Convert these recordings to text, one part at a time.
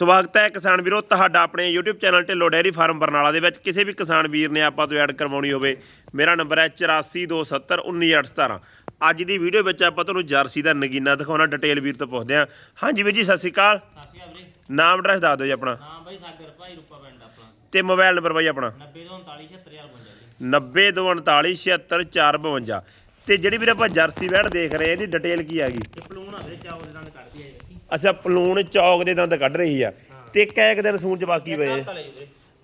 ਸਵਾਗਤ ਹੈ ਕਿਸਾਨ ਵੀਰੋ ਤੁਹਾਡਾ ਆਪਣੇ YouTube channel Dhillon dairy farm Barnala ਦੇ ਵਿੱਚ। ਕਿਸੇ ਵੀ ਕਿਸਾਨ ਵੀਰ ਨੇ ਆਪਾਂ ਤੋਂ ਐਡ ਕਰਵਾਉਣੀ ਹੋਵੇ ਮੇਰਾ ਨੰਬਰ ਹੈ 8427191817 ਅੱਜ ਦੀ ਵੀਡੀਓ ਵਿੱਚ ਆਪਾਂ ਤੁਹਾਨੂੰ ਜਰਸੀ ਦਾ ਨਗੀਨਾ ਦਿਖਾਉਣਾ ਡਿਟੇਲ ਵੀਰ ਤੋਂ ਪੁੱਛਦੇ ਹਾਂ। ਹਾਂਜੀ ਵੀਰ ਜੀ ਸਤਿ ਸ਼੍ਰੀ ਅਕਾਲ। ਵੀਰੇ। ਨਾਮ ਐਡਰੈਸ ਦੱਸ ਦਿਓ ਜੀ ਆਪਣਾ। ਹਾਂ ਬਾਈ ਸਾਗਰ ਭਾਈ ਰੂਪਾ ਪਿੰਡ ਆਪਣਾ। ਤੇ ਮੋਬਾਈਲ ਨੰਬਰ ਬਾਈ ਆਪਣਾ। 90 ਤੋਂ 39 76000 ਬਣ ਜਾਂਦੀ 9249476452 ਤੇ ਜਿਹੜੀ ਵੀਰ ਆਪਾਂ ਜਰਸੀ ਵੈੜ ਦੇਖ ਰਹੇ ਹਾਂ ਇਹਦੀ ਡਿਟੇਲ ਕੀ ਹੈਗੀ ਇਹ ਪਲੂਣ ਆ ਵੀਰੇ ਚਾਵਲ ਦੇ ਦੰਦ ਕੱਢਦੀ ਵੇਖੀ ਅੱਛਾ ਪਲੂਣ ਚੌਕ ਦੇ ਦੰਦ ਕੱਢ ਰਹੀ ਆ ਤੇ ਕੈ ਕੁ ਦਿਨ ਸੂਣ ਚ ਬਾਕੀ ਪਏ।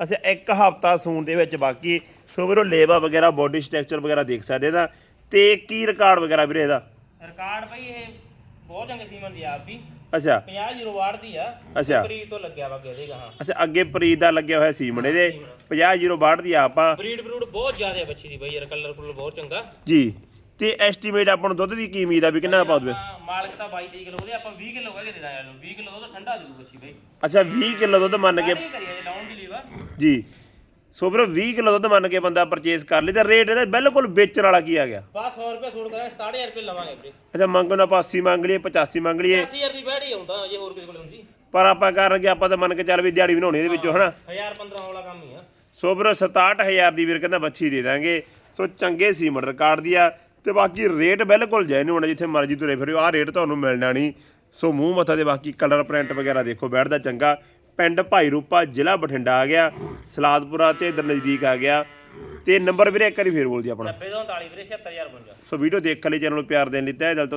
ਅੱਛਾ ਇੱਕ ਹਫਤਾ ਸੂਣ ਦੇ ਵਿੱਚ ਬਾਕੀ। ਸੋ ਵੀਰੋ ਲੇਵਾ ਵਗੈਰਾ ਬੋਡੀ ਸਟਰਕਚਰ ਵਗੈਰਾ ਦੇਖ ਸਕਦੇ ਇਹਦਾ। ਤੇ ਕੀ ਰਿਕਾਰਡ ਵਗੈਰਾ ਵੀਰੇ ਇਹਦਾ? ਰਿਕਾਰਡ ਬਈ ਇਹ ਬਹੁਤ ਚੰਗੇ ਸੀਮਨ ਦੀ ਆਪ ਵੀ। ਅੱਛਾ। 50 ਜ਼ੀਰੋ ਵਾਟ ਦੀ ਆ। ਅੱਛਾ। ਬਰੀਡ ਤੋਂ ਲੱਗਿਆ ਵਾ ਗੇਦੇ ਹਾਂ। ਅੱਛਾ ਅੱਗੇ ਪ੍ਰੀਤ ਦਾ ਲੱਗਿਆ ਹੋਇਆ ਸੀਮਣ ਇਹਦੇ। 5062 ਦੀ ਆਪਾਂ। ਬਰੀਡ ਬਰੂਡ ਬਹੁਤ ਜ਼ਿਆਦਾ ਬੱਚੀ ਦੀ ਬਈ ਯਾਰ ਕਲਰ ਕੁਲਰ ਬਹੁਤ ਚੰਗਾ। ਜੀ। ਤੇ ਐਸਟੀਮੇਟ ਆਪਾਂ ਨੂੰ ਦੁੱਧ ਦੀ ਕੀ ਉਮੀਦ ਆ ਵੀ ਕਿੰਨਾ ਪਾ ਦਵੇ? ਆਪਾਂ ਮਾਲਕ ਤਾਂ 22 ਕਿਲੋ ਉਹਦੇ ਆਪਾਂ 20 ਕਿਲੋ ਕਹਿ ਕੇ ਦੇਣਾ ਯਾਰ 20 ਕਿਲੋ ਦੁੱਧ ਠੰਡਾ ਦੇ ਦੂ ਬੱਚੀ ਬਈ। ਅੱਛਾ 20 ਕਿਲੋ ਦੁੱਧ ਮੰਨ ਕੇ ਨਹੀਂ ਕਰੀਏ ਲਾਉਣ ਦੀ ਲੀਵਰ। ਜੀ। ਸੋ ਵੀਰੋ 20 ਕਿਲੋ ਦੁੱਧ ਮੰਨ ਕੇ ਬੰਦਾ ਪਰਚੇਸ ਕਰ ਲਈ ਤਾਂ ਰੇਟ ਇਹਦਾ ਬਿਲਕੁਲ ਵੇਚਣ ਵਾਲਾ ਕੀ ਆ ਗਿਆ? ਬਸ 100 ਰੁਪਏ ਛੋੜ ਕਰਾਂਗੇ 67000 ਰੁਪਏ ਲਵਾਂਗੇ ਵੀਰੇ। ਅੱਛਾ ਮੰਗੋ ਨਾ 85 ਮੰਗ ਲਈਏ 85 ਮੰਗ ਲਈਏ। 80000 ਦੀ ਬੈੜੀ ਆਉਂਦਾ ਜੇ ਹੋਰ ਕਿਸੇ ਕੋਲ ਹੁੰਦੀ। ਪਰ ਆਪਾਂ ਕਰਾਂਗੇ ਆਪਾਂ ਤਾਂ ਮੰਨ ਕੇ ਚੱਲ ਵੀ ਦਿਹਾੜੀ ਬਣਾਉਣੀ ਇਹਦੇ ਵਿੱਚੋਂ ਹਨਾ? 1000 15 ਵਾਲਾ ਕੰਮ ਹੀ ਆ। ਸੋ ਵੀਰੋ 67000 ਦੀ ਵੀਰ ਕਹਿੰਦਾ ਬੱਚੀ ਦੇ ਦਾਂਗੇ। ਸੋ ਚੰਗੇ ਸੀਮਟ ਰਿਕਾਰਡ ਦੀ ਆ। ਤੇ ਬਾਕੀ ਰੇਟ ਬਿਲਕੁਲ ਜੈਨੂਨ ਆ ਜਿੱਥੇ ਮਰਜ਼ੀ ਤੁਰੇ ਫਿਰਿਓ। ਆਹ ਰੇਟ ਤੁਹਾਨੂੰ ਮਿਲਣਾ ਨਹੀਂ। ਸੋ ਮੂੰਹ ਮੱਥਾ ਦੇ ਬਾਕੀ ਕਲਰ ਪ੍ਰਿੰਟ ਵਗੈਰਾ ਦੇਖੋ ਬੈਠਦਾ ਚੰਗਾ। ਪਿੰਡ ਭਾਈ ਰੂਪਾ ਜ਼ਿਲ੍ਹਾ ਬਠਿੰਡਾ ਆ ਗਿਆ ਸਲਾਦਪੁਰਾ ਤੇ ਇਧਰ ਨਜ਼ਦੀਕ ਆ ਗਿਆ। ਤੇ ਨੰਬਰ ਵੀਰੇ ਇੱਕ ਵਾਰੀ ਫੇਰ ਬੋਲ ਜੀ ਆਪਣਾ। 90 ਤੋਂ 39 ਵੀਰੇ 76000 ਬਣ ਜਾ ਸੋ ਵੀਡੀਓ ਦੇਖ ਲਈ ਚੈਨਲ ਨੂੰ ਪਿਆਰ ਦੇਣ ਲਈ ਤਹਿ ਦਿਲ ਤੋਂ